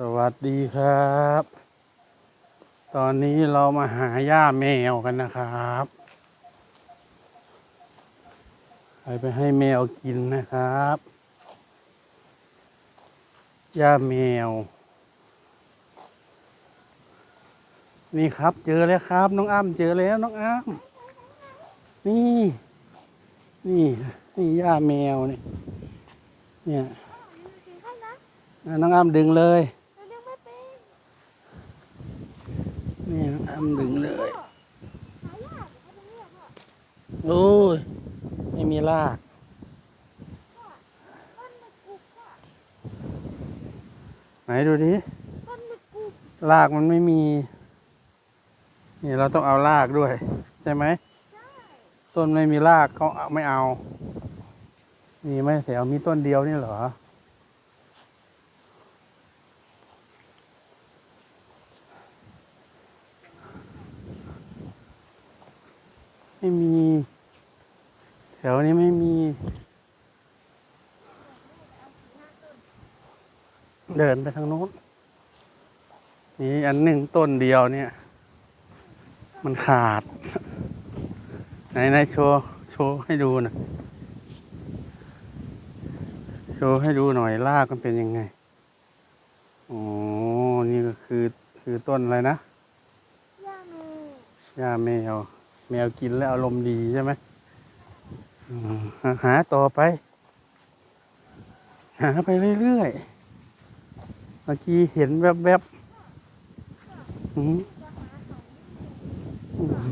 สวัสดีครับ ตอนนี้เรามาหาย่าแมวกันนะครับไปไปให้แมวกินนะครับย่าแมว นี่ครับเจอแล้วครับ น้องอ้ำเจอแล้วน้องอ้ำนี่ นี่นี่ย่าแมวนี่เนี่ยน้องอ้ำดึงเลย นี่น้องอ้ำดึงเลย โอ้ย ไม่มีรากไหนดูดิรากมันไม่มี นี่เราต้องเอารากด้วย ใช่ไหมต้นไม่มีรากเขาเอาไม่เอา มีไหมแถวมีต้นเดียวนี่เหรอ ไม่มี แถวนี้ไม่มี เดินไปทางโน้น นี่อันหนึ่งต้นเดียวเนี่ย มันขาด ไหนไหนโชว์ โชว์ให้ดูหน่อยโชว์ให้ดูหน่อยรากมันเป็นยังไงอ๋อนี่ก็คือคือต้นอะไรนะหญ้าแมว แมวกินแล้วอารมณ์ดีใช่ไหมอืมหาต่อไป หาไปเรื่อยๆเมื่อกี้เห็นแวบๆอืมอืม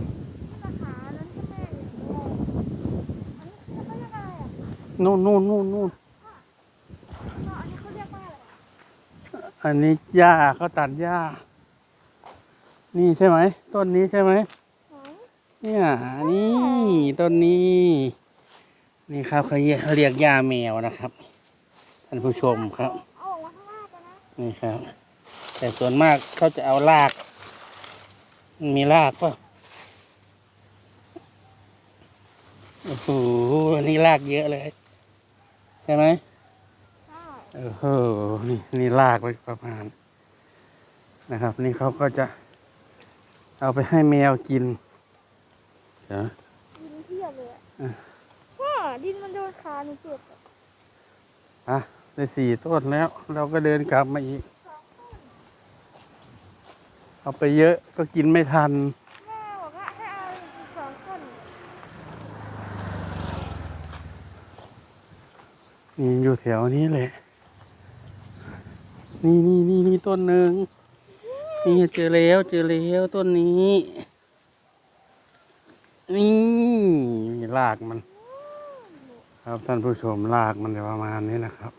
นู่นนู่นนู่นนู่นอันนี้หญ้าเขาตัดหญ้า นี่ใช่ไหม ต้นนี้ใช่ไหม เนี่ยนี่ต้นนี้ นี่ครับเขาเรียกเขาเรียกยาแมวนะครับ ท่านผู้ชมครับนี่ครับ แต่ส่วนมากเขาจะเอารากมันมีรากป่ะโอ้โหนี่รากเยอะเลย ใช่ไหมใช่โอ้โหนี่นี่รากไว้ประมาณนะครับ นี่เขาก็จะเอาไปให้แมวกิน เดี๋ยวดินเพียบเลยอะอะพ่อดินมันโดนขาหนูเจ็บอะอะได้สี่ต้นแล้ว เราก็เดินกลับมาอีก เอาไปเยอะก็กินไม่ทัน แม่บอกว่าให้เอาอีกสองต้นนี่อยู่แถวนี้แหละ นี่นี่นี่นี่ต้นหนึ่งนี่เจอแล้วเจอแล้วต้นนี้ นี่รากมัน ครับท่านผู้ชมรากมันจะประมาณนี้นะครับ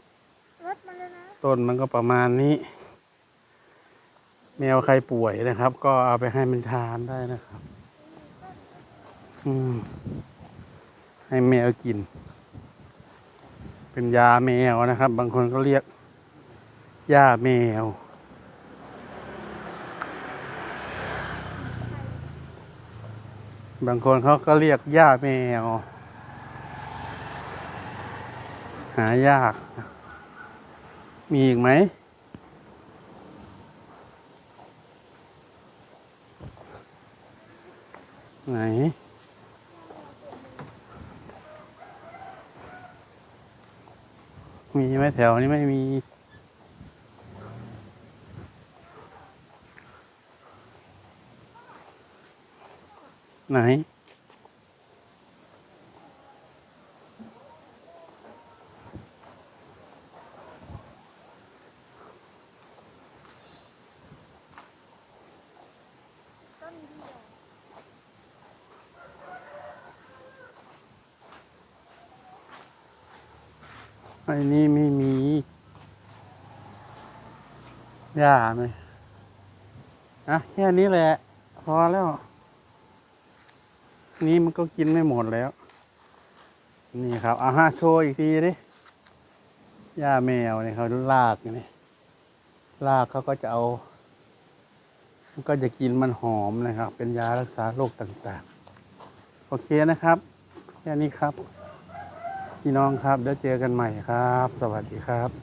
รถมันเลยนะต้นมันก็ประมาณนี้ แมวใครป่วยนะครับ ก็เอาไปให้มันทานได้นะครับ อืม ให้แมวกิน เป็นยาแมวนะครับ บางคนก็เรียกยาแมว บางคนเขาก็เรียกยาแมว หายาก มีอีกไหม ไหนมีไหมแถวนี้ไม่มี ไหน ไอ้นี่ไม่มีหญ้าไหมอะ แค่นี้แหละ พอแล้ว นี่มันก็กินไม่หมดแล้ว นี่ครับเอาฮะโชว์อีกทีดิหญ้าแมวเนี่ยเขาลากนี่ลากเขาก็จะเอา มันก็จะกินมันหอมนะครับ เป็นยารักษาโรคต่างๆ โอเคนะครับ แค่นี้ครับ พี่น้องครับ เดี๋ยวเจอกันใหม่ครับ สวัสดีครับ